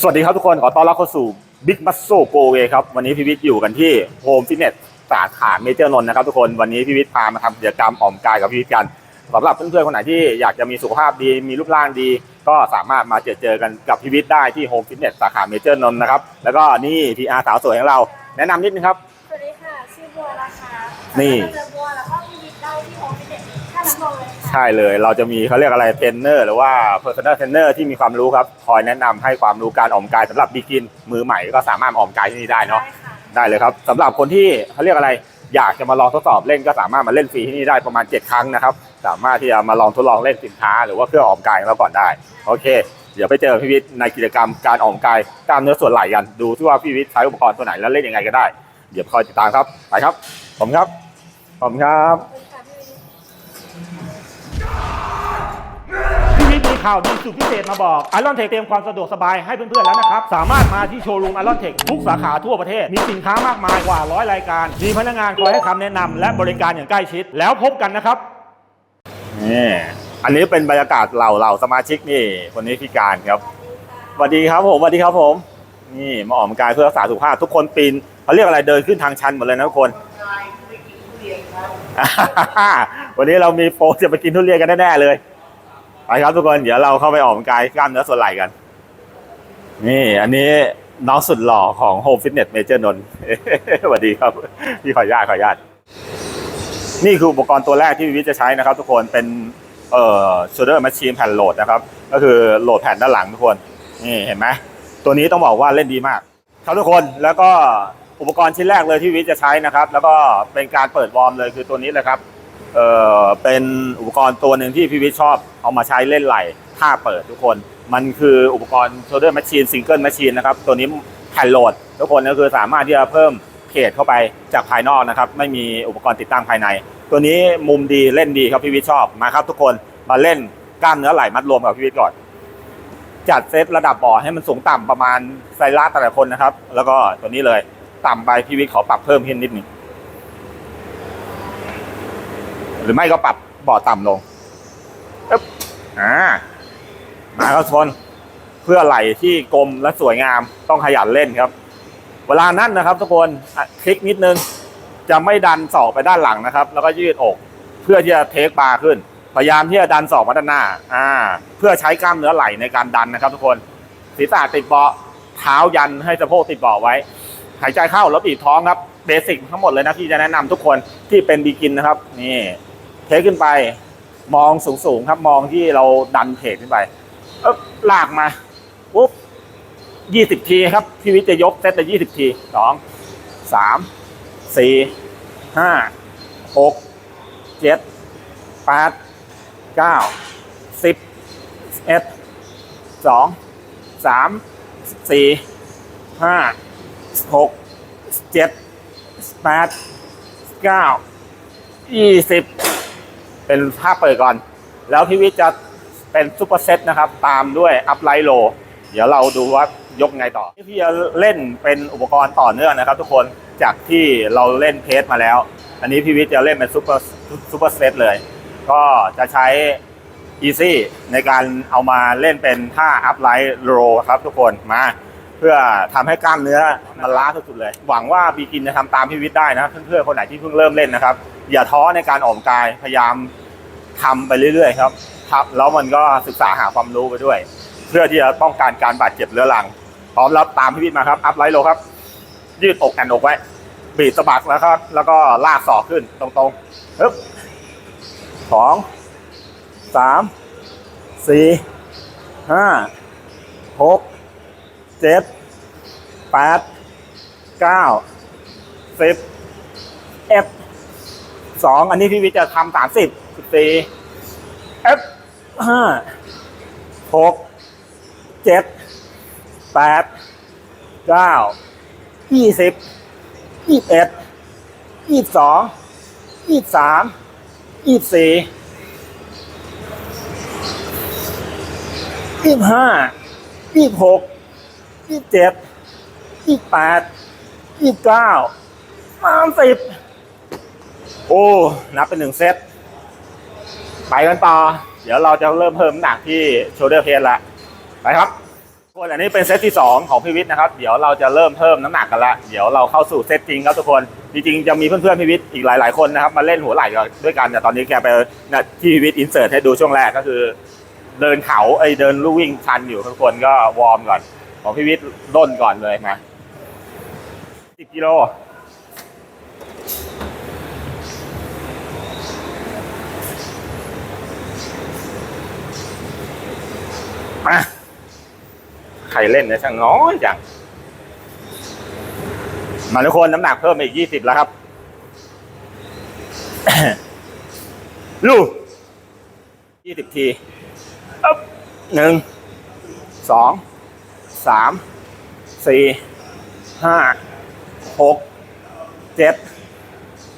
สวัสดีครับทุกคนขอต้อนรับเข้าสู่ Big Muscle Go Way ครับ วันนี้พี่วิทย์อยู่กันที่ Home Fitness สาขาเมเจอร์นนท์นะครับทุกคนวันนี้พี่วิทย์พามาทำกิจกรรมออกกำลังกายกับพี่วิทย์กันสำหรับเพื่อนๆคนไหนที่อยากจะมีสุขภาพดีมีรูปร่างดี ก็สามารถมาเจอเจอกันกับพี่วิทย์ได้ที่ Home Fitness สาขาเมเจอร์นนท์นะครับแล้วก็นี่ PR สาวสวยของเรา แนะนำนิดนึงครับสวัสดีค่ะชื่อบัวนะคะนี่สามารถมาเจอบัวแล้วก็มีวิดได้ที่โฮมฟิตเนส ท่าน้ำนนท์เลยค่ะใช่เลย เราจะมีเขาเรียกอะไรเทรนเนอร์หรือว่า personal trainer ที่มีความรู้ครับ คอยแนะนำให้ความรู้การออกกำลังกายสำหรับบิกินมือใหม่ก็สามารถมาออกกำลังกายที่นี่ได้เนาะได้ค่ะได้เลยครับสำหรับคนที่เขาเรียกอะไรอยากจะมาลองทดสอบเล่นก็สามารถมาเล่นฟรีที่นี่ได้ประมาณ 7 ครั้งนะครับ สามารถที่จะมาลองทดลองเล่นสินค้า หรือว่าเครื่องออกกำลังกายของเราก่อนได้ โอเค เดี๋ยวไปเจอพี่วิทย์ในกิจกรรมการออกกำลังกายกล้ามเนื้อส่วนไหล่กันดูที่ว่าพี่วิทย์ใช้อุปกรณ์ตัวไหนแล้วเล่นยังไงก็ได้ เดี๋ยวคอยติดตามครับไปครับผมครับผมครับ พี่วินพี่วิทย์มีข่าวดีสุดพิเศษมาบอก i อรอนเทคเตรียมความสะดวกสบายให้เพื่อนๆแล้วนะครับ สามารถมาที่โชว์รูม i อรอนเทคทุกสาขาทั่วประเทศ มีสินค้ามากมายกว่าร้อยรายการ มีพนักงานคอยให้คำแนะนำและบริการอย่างใกล้ชิด แล้วพบกันนะครับ นี่อันนี้เป็นบรรยากาศเหล่าเหล่าสมาชิกนี่คนนี้พิการครับสวัสดีครับผมสวัสดีครับผม นี่มาออกกำลังกายเพื่อรักษาสุขภาพทุกคนปีนเขาเรียกอะไรเดินขึ้นทางชันหมดเลยนะทุกคน วันนี้เรามีโปรจะไปกินทุเรียนกันแน่ๆเลย ไปครับทุกคนเดี๋ยวเราเข้าไปออกกำลังกายกล้ามเนื้อส่วนไหล่กัน นี่อันนี้น้องสุดหล่อของ Home Fitness Major นนท์สวัสดีครับ พี่ขออนุญาตขออนุญาตนี่คืออุปกรณ์ตัวแรกที่วิวิจะใช้นะครับ ทุกคนเป็นเอ่อ shoulder machine แผ่นโหลดนะครับ ก็คือโหลดแผ่นด้านหลังทุกคนนี่เห็นไหมตัวนี้ต้องบอกว่าเล่นดีมาก ครับทุกคนแล้วก็อุปกรณ์ชิ้นแรกเลยที่วิวจะใช้นะครับ แล้วก็เป็นการเปิดวอร์มเลยคือตัวนี้เลยครับ เอ่อเป็นอุปกรณ์ตัวหนึ่งที่พี่วิทย์ชอบเอามาใช้เล่นไหล่ท่าเปิดทุกคน มันคืออุปกรณ์ shoulder machine single machine นะครับ ตัวนี้แผ่นโหลด ทุกคนก็คือสามารถที่จะเพิ่มเพจเข้าไปจากภายนอกนะครับ ไม่มีอุปกรณ์ติดตั้งภายใน ตัวนี้มุมดีเล่นดีครับพี่วิทย์ชอบมาครับทุกคนมาเล่นกล้ามเนื้อไหล่มัดรวมกับพี่วิทย์ก่อนจัดเซตระดับบ่อให้มันสูงต่ำประมาณไซร่าแต่ละคนนะครับ แล้วก็ตัวนี้เลย ต่ำไปพี่วิทย์ขอปรับเพิ่มขึ้นนิดหนึง หรือไม่ก็ปรับบ่อต่ำลงอึ๊บอ่ามาครับทุกคนเพื่อไหลที่กลมและสวยงามต้องขยันเล่นครับ เวลานั้นนะครับทุกคนคลิกนิดนึง จะไม่ดันศอกไปด้านหลังนะครับ แล้วก็ยืดอก เพื่อที่จะเทคบาร์ขึ้น พยายามที่จะดันศอกมาด้านหน้า อ่า เพื่อใช้กล้ามเนื้อไหลในการดันนะครับ ทุกคนศีรษะติดเบาะเท้ายันให้สะโพกติดเบาะไว้ หายใจเข้าแล้วบีบท้องครับเบสิกทั้งหมดเลยนะที่จะแนะนำทุกคนที่เป็นบีกินนะครับนี่ เทคขึ้นไป มองสูงๆครับมองที่เราดันเพจขึ้นไปเอ๊บลากมาปุ๊บยี่สิบทีครับพี่วิทย์จะยกเซตละยี่สิบทีสองสามสี่ห้าหกเจ็ดแปดเก้าสิบเอ็ดสองสามสี่ห้าหกเจ็ดแปดเก้ายี่สิบ เป็นท่าเปิดก่อน แล้วพี่วิทย์จะเป็นซูเปอร์เซตนะครับ ตามด้วยอัพไลท์โล เดี๋ยวเราดูว่ายกไงต่อ พี่จะเล่นเป็นอุปกรณ์ต่อเนื่องนะครับ ทุกคนจากที่เราเล่นเพสมาแล้ว อันนี้พี่วิทย์จะเล่นเป็นซูเปอร์ซูเปอร์เซตเลย ก็จะใช้ Easy ในการเอามาเล่นเป็นท่าอัพไลท์โลครับทุกคนมาเพื่อทำให้กล้ามเนื้อมันล้าสุดๆเลย หวังว่าบีกินจะทำตามพี่วิทย์ได้นะ เพื่อนๆคนไหนที่เพิ่งเริ่มเล่นนะครับ อย่าท้อในการออกกายพยายามทำไปเรื่อยๆครับแล้วมันก็ศึกษาหาความรู้ไปด้วย เพื่อที่จะป้องกันการบาดเจ็บเรื้อรัง พร้อมรับตามพี่วิทย์มาครับ อัพไลท์โลครับ ยืดอกแอนอกไว้ บีบสะบักแล้วครับ แล้วก็ลากศอกขึ้นตรงๆฮึบสองสามสี่ห้าหกเจ็ดแปดเก้าสิบเอ็ด องอันนี้พี่วิทย์จะทำสามสิบสิบสี่เอฟห้าหกเจ็ดแปดเก้ายี่สิบยี่สิบเอ็ดยี่สิบสองยี่สิบสามยี่สิบสี่ยี่สิบห้ายี่สิบหกยี่สิบเจ็ดยี่สิบแปดยี่สิบเก้าสามสิบ โอ้ นับเป็นหนึ่งเซต ไปกันต่อ เดี๋ยวเราจะเริ่มเพิ่มน้ำหนักที่โชเดอร์เพนละ ไปครับทุกคนอันนี้เป็นเซตที่ 2 ของพี่วิทย์นะครับ เดี๋ยวเราจะเริ่มเพิ่มน้ำหนักกันละ เดี๋ยวเราเข้าสู่เซตจริงครับทุกคน จริงๆจะมีเพื่อนๆพี่วิทย์อีกหลาย ๆ คนนะครับ มาเล่นหัวไหล่กันด้วยกันแต่ตอนนี้แกไปนะที่พี่วิทย์อินเสิร์ตให้ดูช่วงแรกก็คือ เดินเขาไอเดินลู่วิ่งชันอยู่ทุกคนก็วอร์มก่อน ของพี่วิทย์ด้นก่อนเลยมาสิบกิโล มาใครเล่นเนี่ยช่างน้อยจังมาทุกคนน้ำหนักเพิ่มอีกยี่สิบแล้วครับลูกยี่สิบทีอึ๊บหนึ่งสองสามสี่ห้าหกเจ็ด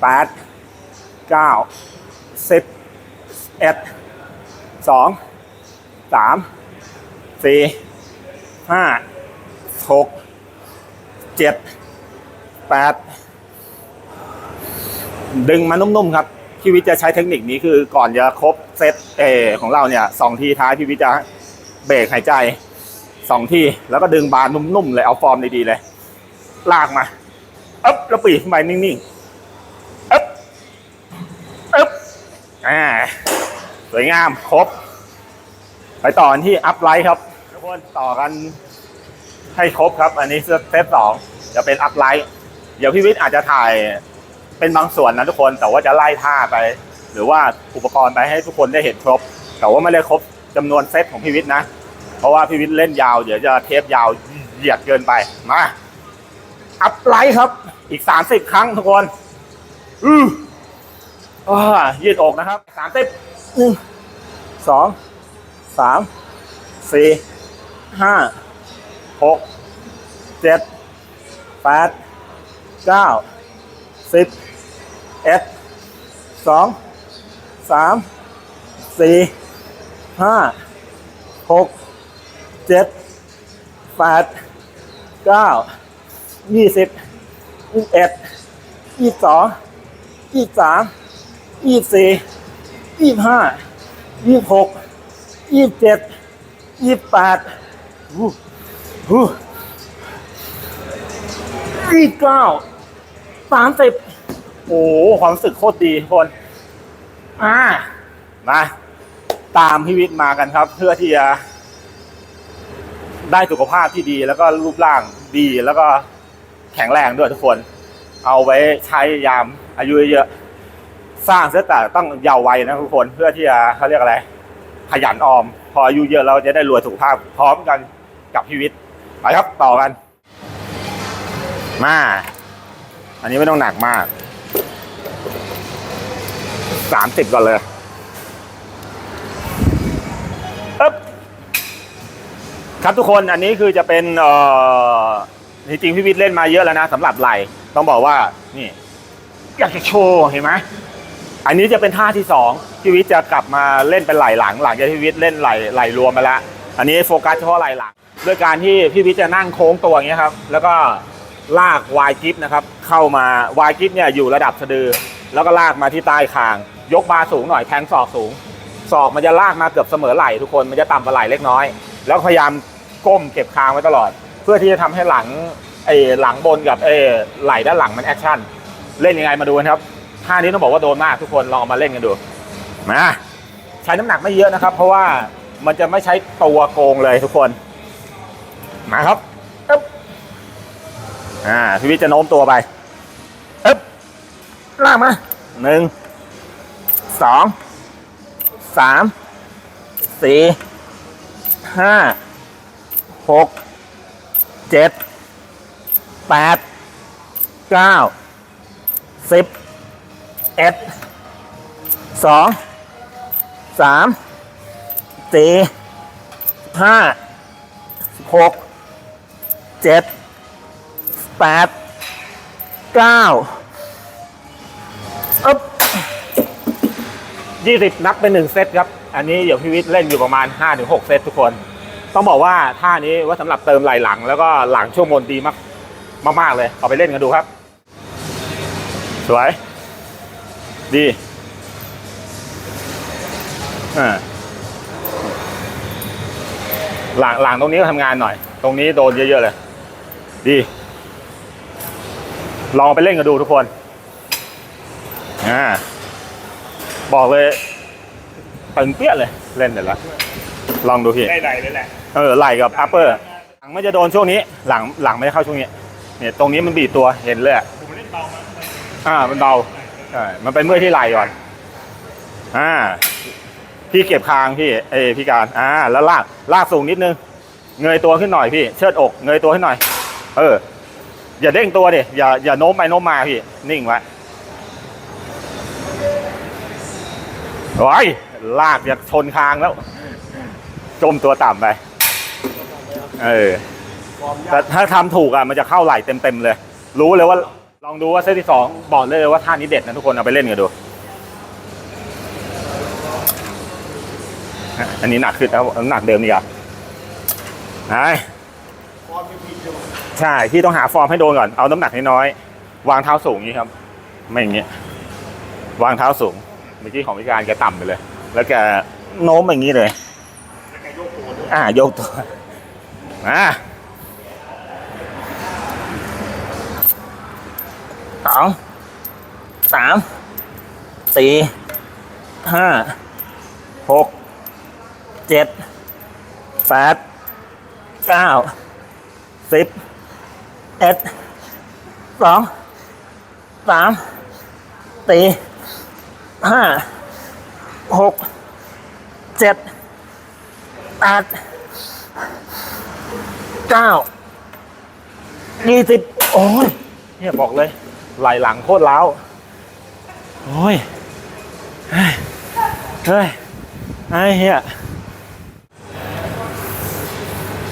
แปดเก้าสิบเอ็ดสองสาม สี่ห้าหกเจ็ดแปดดึงมานุ่มๆครับพี่วิทย์จะใช้เทคนิคนี้คือก่อนจะครบเซตเอของเราเนี่ยสองทีท้ายพี่วิทย์จะเบรกหายใจสองทีแล้วก็ดึงบานนุ่มๆเลยเอาฟอร์มดีๆเลย ลากมาอึ๊บแล้วปีกไปนิ่งๆอึ๊บอึ๊บอ่าสวยงามครบ ไปต่อที่อัพไลท์ครับ ทุกคนต่อกันให้ครบครับ อันนี้เซตสองจะเป็นอัพไลท์เดี๋ยวพี่วิทย์อาจจะถ่ายเป็นบางส่วนนะทุกคน แต่ว่าจะไล่ท่าไป หรือว่าอุปกรณ์ไปให้ทุกคนได้เห็นครบ แต่ว่าไม่ได้ครบจำนวนเซตของพี่วิทย์นะ เพราะว่าพี่วิทย์เล่นยาวเดี๋ยวจะเทปยาวเหยียดเกินไปมาอัพไลท์ครับ อีกสามสิบครั้งทุกคนอืออ่ายืดอกนะครับสามสิบหนึ่งสองสามสี่ ห้าหกเจ็ดแปดเก้าสิบเอ็ดสองสามสี่ห้าหกเจ็ดแปดเก้ายี่สิบยี่สิบเอ็ดยี่สิบสองยี่สิบสามยี่สิบสี่ยี่สิบห้ายี่สิบหกยี่สิบเจ็ดยี่สิบแปด ยี่สิบเก้าสามสิบโอ้ความรู้สึกโคตรดีทุกคน อ่า มาตามพี่วิทย์มากันครับ เพื่อที่จะได้สุขภาพที่ดี แล้วก็รูปร่างดีแล้วก็แข็งแรงด้วยทุกคน เอาไว้ใช้ยามอายุเยอะสร้างเสียแต่ต้องเยาว์วัยนะทุกคนเพื่อที่จะเขาเรียกอะไร ขยันออม พออายุเยอะเราจะได้รวยสุขภาพพร้อมกัน กับพีวิทย์ไปครับต่อกัน มา อันนี้ไม่ต้องหนักมากสามสิบก่อนเลยอ๊บครับทุกคนอันนี้คือจะเป็นเอ่อจริงพี่วิทย์เล่นมาเยอะแล้วนะสำหรับไหลต้องบอกว่านี่อยากจะโชว์เห็นไหมอันนี้จะเป็นท่าที่สองพี่วิทย์จะกลับมาเล่นเป็นไหลหลังหลังจากพี่วิทย์เล่นไหลไหลรวมไปแล้วอันนี้โฟกัสเฉพาะไหลหลัง ด้วยการที่พี่วิทย์จะนั่งโค้งตัวอย่างเงี้ยครับ แล้วก็ลากวายกิฟนะครับ เข้ามาวายกิฟเนี่ยอยู่ระดับสะดือ แล้วก็ลากมาที่ใต้คาง ยกบาสูงหน่อยแทงศอกสูงศอกมันจะลากมาเกือบเสมอไหล่ทุกคนมันจะต่ำกว่าไหล่เล็กน้อย แล้วพยายามก้มเก็บคางไว้ตลอด เพื่อที่จะทำให้หลังไอ้หลังบนกับไอ้ไหล่ด้านหลังมันแอคชั่นเล่นยังไงมาดูกันครับท่านี้ต้องบอกว่าโดนมากทุกคนลองมาเล่นกันดูมาใช้น้ำหนักไม่เยอะนะครับ เพราะว่ามันจะไม่ใช้ตัวโกงเลยทุกคน มาครับอึ๊บอ่าพี่วิทย์จะโน้มตัวไปอึ๊บลากมาหนึ่งสองสามสี่ห้าหกเจ็ดแปดเก้าสิบเอ็ดสองสามสี่ห้าหก เจ็ดแปดเก้าอึ๊บยี่สิบนับเป็นหนึ่งเซตครับ อันนี้เดี๋ยวพี่วิทย์เล่นอยู่ประมาณห้าถึงหกเซตทุกคน ต้องบอกว่าท่านี้ว่าสำหรับเติมไหลหลัง แล้วก็หลังช่วงบนดีมากมากๆเลยเอาไปเล่นกันดูครับ สวย ดีอ่าหลังหลังตรงนี้ก็ทำงานหน่อย ตรงนี้โดนเยอะๆเลย ดี ลองไปเล่นกันดูทุกคนอ่าบอกเลยตึงเปี้ยเลยเล่นเดี๋ยวละลองดูพี่ได้ไหลเลยแหละเออไหล่กับอัปเปอร์หลังไม่จะโดนช่วงนี้ หลังหลังไม่ได้เข้าช่วงนี้เนี่ยตรงนี้มันบีบตัวเห็นเลยอะผมเล่นเบามาอ่ามันเบาใช่มันเป็นเมื่อยที่ไหล่ก่อนอ่าพี่เก็บคางพี่เอยพี่การอ่าแล้วลากลากสูงนิดนึงเงยตัวขึ้นหน่อยพี่ เชิดอก เงยตัวขึ้นหน่อย เออ อย่าเด้งตัวดิอย่าอย่าโน้มไปโน้มมาพี่ นิ่งไว้โอ้ยลากอย่าชนคางแล้ว จมตัวต่ำไป เออ แต่ถ้าทำถูกอะมันจะเข้าไหล่เต็มๆเลย รู้เลยว่า ลองดูว่าเซตที่สองบอกเลยว่าท่านี้เด็ดนะทุกคนเอาไปเล่นกันดู อันนี้หนักขึ้นแล้วหนักเดิมดีกว่าไอ้ ใช่พี่ต้องหาฟอร์มให้โดนก่อนเอาน้ำหนักน้อยๆวางเท้าสูงอย่างนี้ครับ ไม่อย่างเงี้ยวางเท้าสูงเมื่อกี้ของพิการแกต่ำไปเลย แล้วแกโน้มอย่างนี้เลยอ่าโยกตัวอ่าสองสามสี่ห้าหกเจ็ดแปดเก้าสิบ เอ็ดสองสามสี่ห้าหกเจ็ดแปดเก้ายี่สิบโอ้ยเนี่ยบอกเลย ไหลหลังโคตรล้าวโอ้ยเฮ้ยเฮ้ยไอ้เหี้ย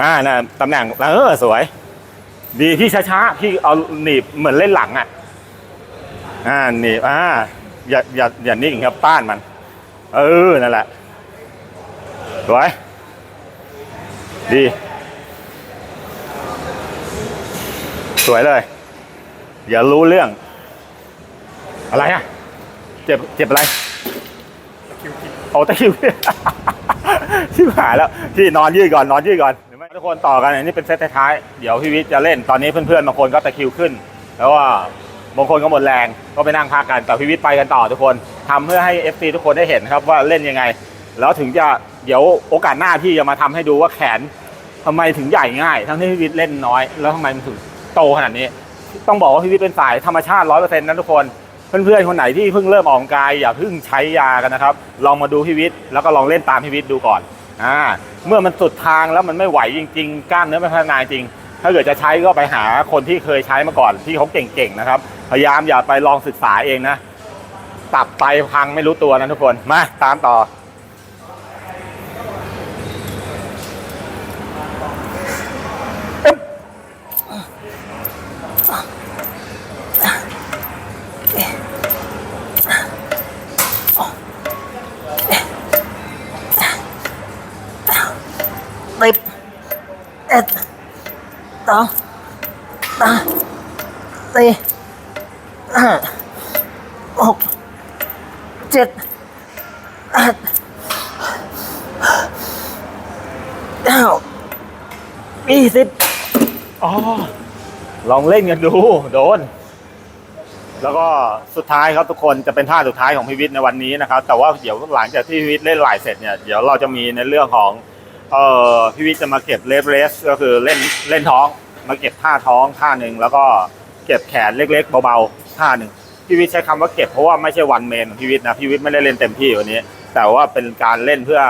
อ่าน่ะตำแหน่งเออสวย ดีพี่ช้าๆพี่เอาหนีบเหมือนเล่นหลังอะ อ่าหนีบอ่าอย่าอย่าอย่านิ่งครับต้านมัน เออนั่นแหละสวยดี สวยเลย อย่ารู้เรื่อง อะไรอะ เจ็บเจ็บอะไรโอ้ตะคริวชิบหายแล้วพี่นอนยืดก่อนนอนยืดก่อนเดี๋ยวไม่ ทุกคนต่อกันอันนี้เป็นเซตท้ายๆเดี๋ยวพี่วิทย์จะเล่นตอนนี้เพื่อนๆบางคนก็ตะคิวขึ้น แล้วว่าบางคนก็หมดแรงก็ไปนั่งพักกันแต่พี่วิทย์ไปกันต่อทุกคนทำเพื่อให้ FC ทุกคนได้เห็นครับว่าเล่นยังไง แล้วถึงจะเดี๋ยวโอกาสหน้าพี่จะมาทำให้ดูว่าแขนทำไมถึงใหญ่ง่าย ทั้งที่พี่วิทย์เล่นน้อย แล้วทำไมมันถึงโตขนาดนี้ ต้องบอกว่าพี่วิทย์เป็นสายธรรมชาติร้อยเปอร์เซ็นต์นะทุกคนเพื่อนๆคนไหนที่เพิ่งเริ่มออกกำลังกายอย่าเพิ่งใช้ยากันนะครับลองมาดูพี่วิทย์แล้วก็ลองเล่นตามพี่วิทย์ดูก่อน อ่าเมื่อมันสุดทางแล้วมันไม่ไหวจริง ๆ กล้ามเนื้อไม่พัฒนาจริง ถ้าเกิดจะใช้ก็ไปหาคนที่เคยใช้มาก่อนที่เขาเก่งๆนะครับ พยายามอย่าไปลองศึกษาเองนะ ตับไตพังไม่รู้ตัวนะทุกคน มาตามต่อ สิบเอ็ดสองสามสี่ห้าหกเจ็ดแปดเก้ายี่สิบอ๋อ ลองเล่นกันดู โดน แล้วก็สุดท้ายครับทุกคนจะเป็นท่าสุดท้ายของพิวิทย์ในวันนี้นะครับ แต่ว่าเดี๋ยวหลังจากที่พิวิทย์เล่นหลายเสร็จเนี่ย เดี๋ยวเราจะมีในเรื่องของ เอ่อพิวิทย์จะมาเก็บเลฟเรสก็คือเล่นเล่นท้อง มาเก็บท่าท้องท่าหนึ่งแล้วก็เก็บแขนเล็ก ๆ เบาๆท่าหนึ่งพิวิทย์ใช้คำว่าเก็บเพราะว่าไม่ใช่วันเมนของพิวิทย์นะพิวิทย์ไม่ได้เล่นเต็มที่วันนี้ แต่ว่าเป็นการเล่นเพื่อ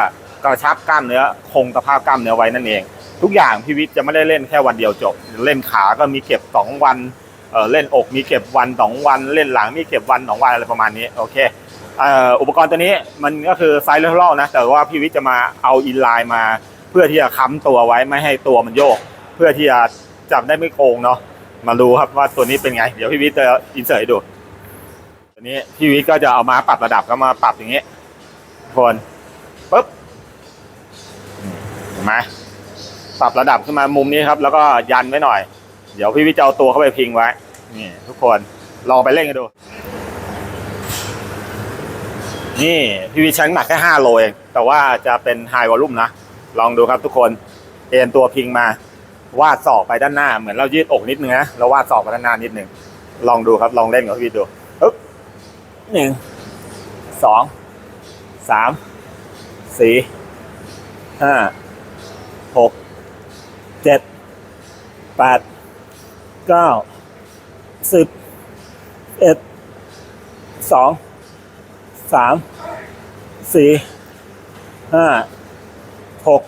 กระชับกล้ามเนื้อคงสภาพกล้ามเนื้อไว้นั่นเอง ทุกอย่างพิวิทย์จะไม่ได้เล่นแค่วันเดียวจบ เล่นขาก็มีเก็บสองวันเออเล่นอกมีเก็บวันสองวัน เล่นหลังมีเก็บวันสองวันอะไรประมาณนี้โอเค อุปกรณ์ตัวนี้มันก็คือไซส์เลอร์นะแต่ว่าพิวิทย์จะมาเอาอินไลน์มา เพื่อที่จะค้ำตัวไว้ไม่ให้ตัวมันโยก เพื่อที่จะจับได้ไม่โกงเนาะมาดูครับว่าตัวนี้เป็นไง เดี๋ยวพี่วิทย์จะอินเสิร์ตให้ดูตัวนี้พี่วิทย์ก็จะเอามาปรับระดับก็มาปรับอย่างนี้ทุกคนปุ๊บมเห็นไหมปรับระดับขึ้นมามุมนี้ครับ แล้วก็ยันไว้หน่อย เดี๋ยวพี่วิทย์จะเอาตัวเข้าไปพิงไว้นี่ทุกคนลองไปเล่นกันดู นี่พี่วิทย์ใช้นหนักแค่ห้าโลเอง แต่ว่าจะเป็นไฮวอลลุ่มนะ ลองดูครับทุกคนเอ็นตัวพิงมาวาดศอกไปด้านหน้า เหมือนเรายืดอกนิดนึงนะแล้ววาดศอกไปด้านหน้านิดนึง ลองดูครับลองเล่นกับพี่ดูปึ๊บหนึ่งสองสามสี่ห้าหกเจ็ดแปดเก้าสิบเอ็ดสอง สามสี่ห้าหก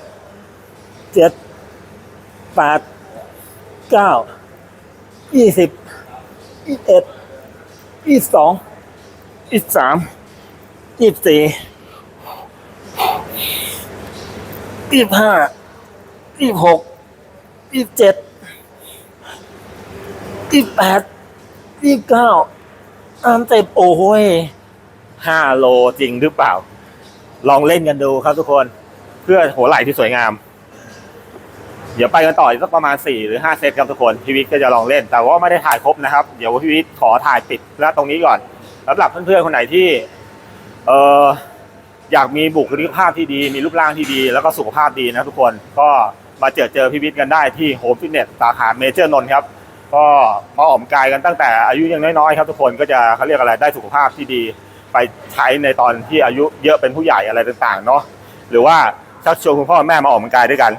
เจ็ดแปดเก้ายี่สิบยี่สิบเอ็ดยี่สิบสองยี่สิบสามยี่สิบสี่ยี่สิบห้ายี่สิบหกยี่สิบเจ็ดยี่สิบแปดยี่สิบเก้าสามสิบโอ้ย ห้าโลจริงหรือเปล่า ลองเล่นกันดูครับทุกคน เพื่อหัวไหล่ที่สวยงาม เดี๋ยวไปกันต่ออีกสักประมาณ4หรือ5เซตครับทุกคนพี่วิทย์ก็จะลองเล่น แต่ว่าไม่ได้ถ่ายครบนะครับ เดี๋ยวพี่วิทย์ขอถ่ายปิดแล้วตรงนี้ก่อนสำหรับเพื่อนๆคนไหนที่ เอออยากมีบุคลิกภาพที่ดี มีรูปร่างที่ดี แล้วก็สุขภาพดีนะทุกคนก็มาเจอเจอพีวิทกันได้ที่โฮมฟิตเนสสาขาเมเจอร์นนท์ครับ ก็มาออกกายกันตั้งแต่อายุยังน้อยๆครับทุกคนก็จะเขาเรียกอะไรได้สุขภาพที่ดี ไปใช้ในตอนที่อายุเยอะเป็นผู้ใหญ่อะไรต่างๆเนาะหรือว่าชักชวนคุณพ่อแม่มาออกกำลังกายด้วยกัน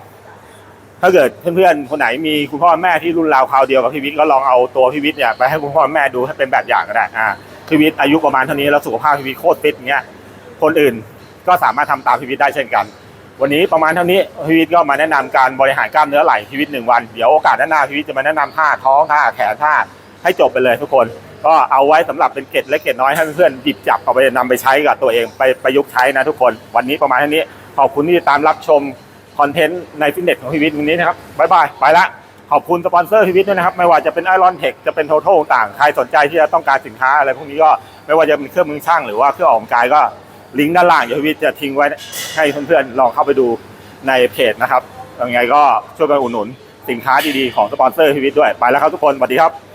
ถ้าเกิดเพื่อนๆคนไหนมีคุณพ่อแม่ที่รุ่นราวคราวเดียวกับพี่วิทย์ก็ลองเอาตัวพี่วิทย์เนี่ยไปให้คุณพ่อแม่ดูให้เป็นแบบอย่างก็ได้อ่าพี่วิทย์อายุประมาณเท่านี้แล้วสุขภาพพี่วิทย์โคตรฟิตอย่างเงี้ยคนอื่นก็สามารถทำตามพี่วิทย์ได้เช่นกัน วันนี้ประมาณเท่านี้พี่วิทย์ก็มาแนะนำการบริหารกล้ามเนื้อไหล่พี่วิทย์หนึ่งวัน เดี๋ยวโอกาสหน้าพี่วิทย์จะมาแนะนำท่าท้องท่าแขนท่าให้จบไปเลยทุกคน ก็เอาไว้สำหรับเป็นเกร็ดเล็กเกร็ดน้อยให้เพื่อนๆหยิบจับเอาไปนำไปใช้กับตัวเองไปประยุกต์ใช้นะทุกคน วันนี้ประมาณเท่านี้ขอบคุณที่ติดตามรับชมคอนเทนต์ในฟิตเนสของพีวิทย์วันนี้นะครับบายบายไปละขอบคุณสปอนเซอร์พีวิทย์ด้วยนะครับ ไม่ว่าจะเป็นไอรอนเทคจะเป็นโททต่างใครสนใจที่จะต้องการสินค้าอะไรพวกนี้ก็ไม่ว่าจะเป็นเครื่องมือช่างหรือว่าเครื่องออกกำลังกายก็ลิงก์ด้านล่างเดี๋ยวพีวิทย์จะทิ้งไว้ให้เพื่อนๆลองเข้าไปดูในเพจนะครับยังไงก็ช่วยกันอุดหนุนสินค้าดีๆของสปอนเซอร์พีวิทย์ด้วยไปแล้วครับทุกคนสวัสดีครับ